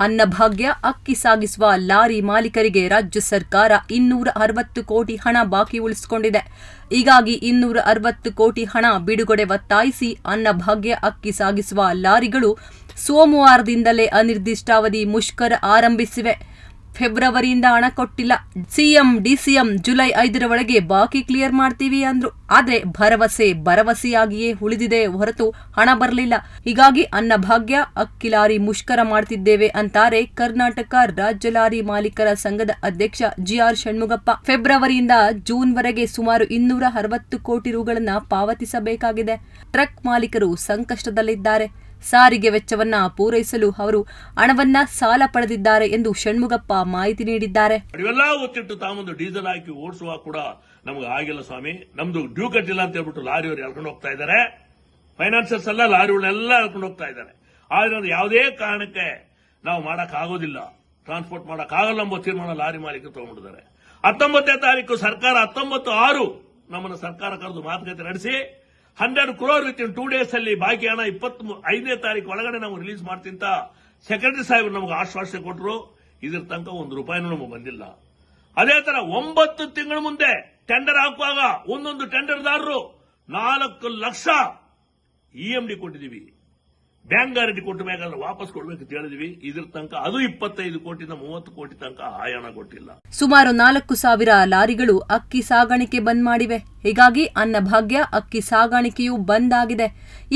ಅನ್ನಭಾಗ್ಯ, ಅಕ್ಕಿ ಸಾಗಿಸುವ ಲಾರಿ ಮಾಲೀಕರಿಗೆ ರಾಜ್ಯ ಸರ್ಕಾರ ಇನ್ನೂರ ಅರವತ್ತು ಕೋಟಿ ಹಣ ಬಾಕಿ ಉಳಿಸಿಕೊಂಡಿದೆ. ಹೀಗಾಗಿ ಇನ್ನೂರ ಅರವತ್ತು ಕೋಟಿ ಹಣ ಬಿಡುಗಡೆ ಒತ್ತಾಯಿಸಿ ಅನ್ನಭಾಗ್ಯ, ಅಕ್ಕಿ ಸಾಗಿಸುವ ಲಾರಿಗಳು ಸೋಮವಾರದಿಂದಲೇ ಅನಿರ್ದಿಷ್ಟಾವಧಿ ಮುಷ್ಕರ ಆರಂಭಿಸಿವೆ. ಫೆಬ್ರವರಿಯಿಂದ ಹಣ ಕೊಟ್ಟಿಲ್ಲ. ಸಿಎಂ, ಡಿಸಿಎಂ ಜುಲೈ ಐದರ ಒಳಗೆ ಬಾಕಿ ಕ್ಲಿಯರ್ ಮಾಡ್ತೀವಿ ಅಂದ್ರು. ಆದ್ರೆ ಭರವಸೆ ಭರವಸೆಯಾಗಿಯೇ ಉಳಿದಿದೆ ಹೊರತು ಹಣ ಬರಲಿಲ್ಲ. ಹೀಗಾಗಿ ಅನ್ನಭಾಗ್ಯ ಅಕ್ಕಿ ಲಾರಿ ಮುಷ್ಕರ ಮಾಡ್ತಿದ್ದೇವೆ ಅಂತಾರೆ ಕರ್ನಾಟಕ ರಾಜ್ಯ ಲಾರಿ ಮಾಲೀಕರ ಸಂಘದ ಅಧ್ಯಕ್ಷ ಜಿಆರ್ ಷಣ್ಮುಗಪ್ಪ. ಫೆಬ್ರವರಿಯಿಂದ ಜೂನ್ ವರೆಗೆ ಸುಮಾರು ಇನ್ನೂರ ಅರವತ್ತು ಕೋಟಿ ರುಗಳನ್ನ ಪಾವತಿಸಬೇಕಾಗಿದೆ. ಟ್ರಕ್ ಮಾಲೀಕರು ಸಂಕಷ್ಟದಲ್ಲಿದ್ದಾರೆ. ಸಾರಿಗೆ ವೆಚ್ಚವನ್ನ ಪೂರೈಸಲು ಅವರು ಹಣವನ್ನ ಸಾಲ ಪಡೆದಿದ್ದಾರೆ ಎಂದು ಷಣ್ಮುಗಪ್ಪ ಮಾಹಿತಿ ನೀಡಿದ್ದಾರೆ. ಒತ್ತಿಟ್ಟು ತಾಮೊಂದು ಡೀಸೆಲ್ ಹಾಕಿ ಓಡಿಸುವ ಕೂಡ ನಮಗೆ ಆಗಿಲ್ಲ ಸ್ವಾಮಿ. ನಮ್ದು ಡ್ಯೂ ಕಟ್ಟಿಲ್ಲ ಅಂತ ಹೇಳ್ಬಿಟ್ಟು ಲಾರಿಯವರು ಎಳ್ಕೊಂಡು ಹೋಗ್ತಾ ಇದ್ದಾರೆ. ಫೈನಾನ್ಸರ್ಸ್ ಎಲ್ಲ ಲಾರಿಗಳನ್ನೆಲ್ಲ ಎಳ್ಕೊಂಡು ಹೋಗ್ತಾ ಇದ್ದಾರೆ. ಆದ್ರೆ ಅದು ಯಾವುದೇ ಕಾರಣಕ್ಕೆ ನಾವು ಮಾಡಕ್ ಆಗೋದಿಲ್ಲ. ಟ್ರಾನ್ಸ್ಪೋರ್ಟ್ ಮಾಡಕ್ ಆಗಲ್ಲ ಎಂಬ ತೀರ್ಮಾನ ಲಾರಿ ಮಾಲೀಕರು ತಗೊಂಡಿದ್ದಾರೆ ಹತ್ತೊಂಬತ್ತನೇ ತಾರೀಕು ಸರ್ಕಾರ ಹತ್ತೊಂಬತ್ತು ಆರು ನಮ್ಮನ್ನು ಸರ್ಕಾರ ಕರೆದು ಮಾತುಕತೆ ನಡೆಸಿ hundred crore within two days ಅಲ್ಲಿ ಬಾಕಿ ಹಣ ಇಪ್ಪತ್ತ್ ಐದನೇ ತಾರೀಕು ಒಳಗಡೆ ನಾವು ರಿಲೀಸ್ ಮಾಡ್ತಿಂತ ಸೆಕ್ರೆಟರಿ ಸಾಹೇಬ್ ನಮಗೆ ಆಶ್ವಾಸನೆ ಕೊಟ್ಟರು ಇದ್ರ ತನಕ ಒಂದು ರೂಪಾಯಿನೂ ನಮಗೆ ಬಂದಿಲ್ಲ. ಅದೇ ತರ ಒಂಬತ್ತು ತಿಂಗಳ ಮುಂದೆ ಟೆಂಡರ್ ಹಾಕುವಾಗ ಒಂದೊಂದು ಟೆಂಡರ್ದಾರರು ನಾಲ್ಕು ಲಕ್ಷ ಇಎಂಡಿ ಕೊಟ್ಟಿದೀವಿ ಬ್ಯಾಂಕ್ ಗ್ಯಾರಂಟಿ ಕೊಟ್ಟ ಬೇಕಾದ್ರೆ ವಾಪಸ್ ಕೊಡಬೇಕು ಹೇಳಿದ್ವಿ. ಇದ್ರ ತನಕ ಅದು ಇಪ್ಪತ್ತೈದು ಕೋಟಿಯಿಂದ ಮೂವತ್ತು ಕೋಟಿ ತನಕ ಆಯಾಣ ಕೊಟ್ಟಿಲ್ಲ. ಸುಮಾರು ನಾಲ್ಕು ಸಾವಿರ ಲಾರಿಗಳು ಅಕ್ಕಿ ಸಾಗಾಣಿಕೆ ಬಂದ್ ಮಾಡಿವೆ. ಹೀಗಾಗಿ ಅನ್ನಭಾಗ್ಯ ಅಕ್ಕಿ ಸಾಗಾಣಿಕೆಯೂ ಬಂದ್ ಆಗಿದೆ.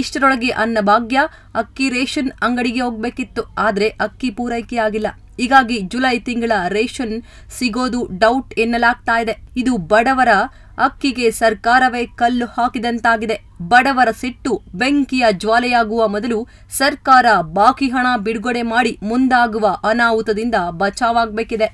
ಇಷ್ಟರೊಳಗೆ ಅನ್ನಭಾಗ್ಯ ಅಕ್ಕಿ ರೇಷನ್ ಅಂಗಡಿಗೆ ಹೋಗ್ಬೇಕಿತ್ತು. ಆದ್ರೆ ಅಕ್ಕಿ ಪೂರೈಕೆ ಆಗಿಲ್ಲ. ಹೀಗಾಗಿ ಜುಲೈ ತಿಂಗಳ ರೇಷನ್ ಸಿಗೋದು ಡೌಟ್ ಎನ್ನಲಾಗ್ತಾ ಇದೆ. ಇದು ಬಡವರ ಅಕ್ಕಿಗೆ ಸರ್ಕಾರವೇ ಕಲ್ಲು ಹಾಕಿದಂತಾಗಿದೆ. ಬಡವರ ಸಿಟ್ಟು ಬೆಂಕಿಯ ಜ್ವಾಲೆಯಾಗುವ ಮೊದಲು ಸರ್ಕಾರ ಬಾಕಿ ಹಣ ಬಿಡುಗಡೆ ಮಾಡಿ ಮುಂದಾಗುವ ಅನಾಹುತದಿಂದ ಬಚಾವಾಗಬೇಕಿದೆ.